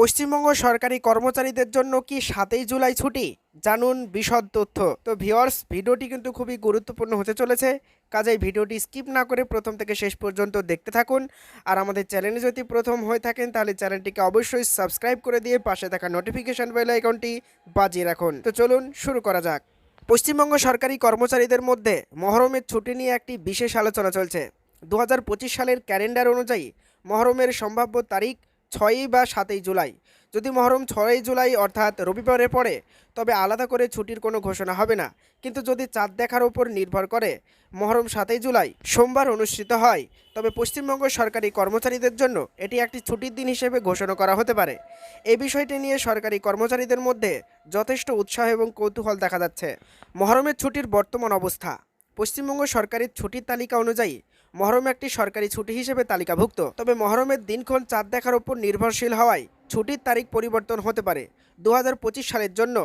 পশ্চিমবঙ্গ সরকারি কর্মচারীদের জন্য কি সাতই জুলাই ছুটি? জানুন বিশদ তথ্য। তো ভিওয়ার্স ভিডিওটি কিন্তু খুবই গুরুত্বপূর্ণ হতে চলেছে। কাজেই ভিডিওটি স্কিপ না করে প্রথম থেকে শেষ পর্যন্ত দেখতে থাকুন। আর আমাদের চ্যানেলে যদি প্রথম হয়ে থাকেন, তাহলে চ্যানেলটিকে অবশ্যই সাবস্ক্রাইব করে দিয়ে পাশে থাকা নোটিফিকেশান বেল আইকনটি বাজিয়ে রাখুন। তো চলুন শুরু করা যাক। পশ্চিমবঙ্গ সরকারি কর্মচারীদের মধ্যে মহরমের ছুটি নিয়ে একটি বিশেষ আলোচনা চলছে। দু হাজার পঁচিশ সালের ক্যালেন্ডার অনুযায়ী মহরমের সম্ভাব্য তারিখ ছয়ই বা সাতই জুলাই। যদি মহরম ছয়ই জুলাই অর্থাৎ রবিবারে পড়ে, তবে আলাদা করে ছুটির কোনো ঘোষণা হবে না। কিন্তু যদি চাঁদ দেখার উপর নির্ভর করে, মহরম সাতই জুলাই সোমবার অনুষ্ঠিত হয়, তবে পশ্চিমবঙ্গ সরকারি কর্মচারীদের জন্য এটি একটি ছুটির দিন হিসেবে ঘোষণা করা হতে পারে। এই বিষয়টি নিয়ে সরকারি কর্মচারীদের মধ্যে যথেষ্ট উৎসাহ এবং কৌতূহল দেখা যাচ্ছে। মহরমের ছুটির বর্তমান অবস্থা। পশ্চিমবঙ্গ সরকারের ছুটির তালিকা অনুযায়ী মহরম একটি সরকারি ছুটি হিসেবে তালিকাভুক্ত। তবে মহরমের দিনক্ষণ চাঁদ দেখার উপর নির্ভরশীল হওয়ায় ছুটির তারিখ পরিবর্তন হতে পারে। দু হাজার পঁচিশ সালের জন্য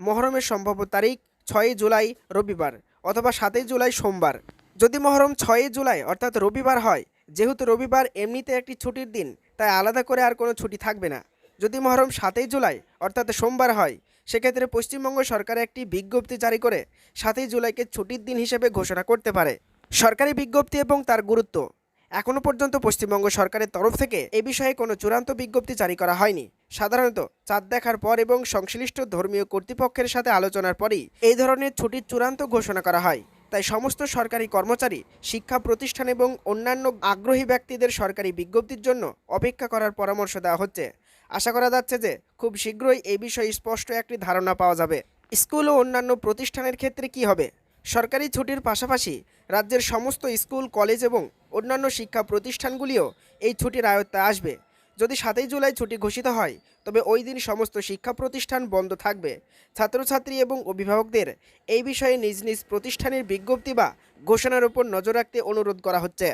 মহরমের সম্ভাব্য তারিখ ছয়ই জুলাই রবিবার অথবা সাতই জুলাই সোমবার। যদি মহরম ছয়ই জুলাই অর্থাৎ রবিবার হয়, যেহেতু রবিবার এমনিতে একটি ছুটির দিন, তাই আলাদা করে আর কোনো ছুটি থাকবে না। যদি মহরম সাতই জুলাই অর্থাৎ সোমবার হয়, সেক্ষেত্রে পশ্চিমবঙ্গ সরকার একটি বিজ্ঞপ্তি জারি করে সাতই জুলাইকে ছুটির দিন হিসেবে ঘোষণা করতে পারে। সরকারি বিজ্ঞপ্তি এবং তার গুরুত্ব। এখনও পর্যন্ত পশ্চিমবঙ্গ সরকারের তরফ থেকে এ বিষয়ে কোনো চূড়ান্ত বিজ্ঞপ্তি জারি করা হয়নি। সাধারণত চাঁদ দেখার পর এবং সংশ্লিষ্ট ধর্মীয় কর্তৃপক্ষের সাথে আলোচনার পরই এই ধরনের ছুটির চূড়ান্ত ঘোষণা করা হয়। তাই সমস্ত সরকারি কর্মচারী, শিক্ষা প্রতিষ্ঠান এবং অন্যান্য আগ্রহী ব্যক্তিদের সরকারি বিজ্ঞপ্তির জন্য অপেক্ষা করার পরামর্শ দেওয়া হচ্ছে। আশা করা যাচ্ছে যে খুব শীঘ্রই এই বিষয়ে স্পষ্ট একটি ধারণা পাওয়া যাবে। স্কুল ও অন্যান্য প্রতিষ্ঠানের ক্ষেত্রে কি হবে? সরকারি ছুটির পাশাপাশি রাজ্যের সমস্ত স্কুল, কলেজ এবং অন্যান্য শিক্ষা প্রতিষ্ঠানগুলিও এই ছুটির আয়ত্তে আসবে। যদি সাতই জুলাই ছুটি ঘোষিত হয়, তবে ওই দিন সমস্ত শিক্ষা প্রতিষ্ঠান বন্ধ থাকবে। ছাত্রছাত্রী এবং অভিভাবকদের এই বিষয়ে নিজ নিজ প্রতিষ্ঠানের বিজ্ঞপ্তি বা ঘোষণার উপর নজর রাখতে অনুরোধ করা হচ্ছে।